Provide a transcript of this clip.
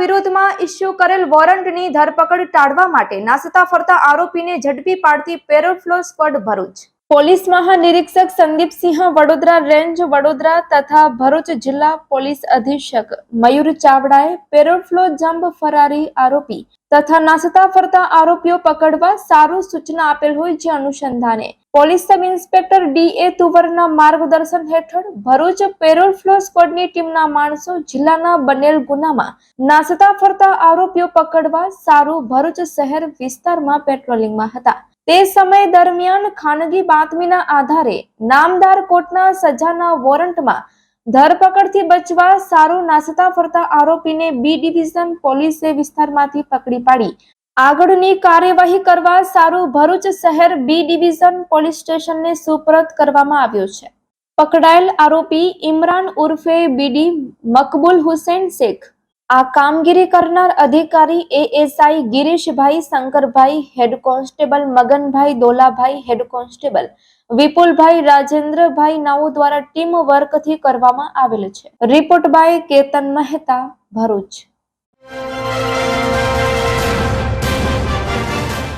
વિરુદ્ધમાં ઇસ્યુ કરેલ વોરંટની ધરપકડ ટાળવા માટે નાસતા ફરતા આરોપીને ઝડપી પાડતી parole furlough squad Bharuch. Police મહાનિરીક્ષક Sandeepsinh Vadodara range Vadodara તથા ભરૂચ જિલ્લા પોલીસ અધિક્ષક મયુર ચાવડાએ પેરોફ્લો જંપ ફરારી આરોપી તથા નાસતા ફરતા આરોપીઓ પકડવા સારું સૂચના આપેલ હોય જે અનુસંધાને. Police sub inspector D A તુવરના માર્ગદર્શન હેઠળ ભરૂચ પેરોલ ફ્લો સ્કવોડની ટીમના માણસો જિલ્લાના બનેલ ગુનામાં નાસતા ફરતા આરોપીઓ પકડવા સારું ભરૂચ શહેર વિસ્તારમાં પેટ્રોલિંગમાં હતા. તે સમય દરમિયાન ખાનગી બાતમીના આધારે નામદાર કોર્ટના સજાના વોરંટમાં ધરપકડથી બચવા સારું નાસતા ફરતા આરોપીને બી ડિવિઝન પોલીસે વિસ્તારમાંથી પકડી પાડી. આગળની કાર્યવાહી કરવા સારું ભરૂચ શહેર બી ડિવિઝન પોલીસ સ્ટેશનને સુપરત કરવામાં આવ્યો છે. પકડાયેલ આરોપી ઇમરાન ઉર્ફે બીડી મકબુલ હુસેન શેખ આ કામગીરી કરનાર અધિકારી ASI Girishbhai Shankarbhai, head constable Maganbhai Dolabhai, head constable Vipulbhai Rajendrabhai નાઉ દ્વારા ટીમ વર્કથી કરવામાં આવેલ છે. Report by Ketan Mehta, Bharuch.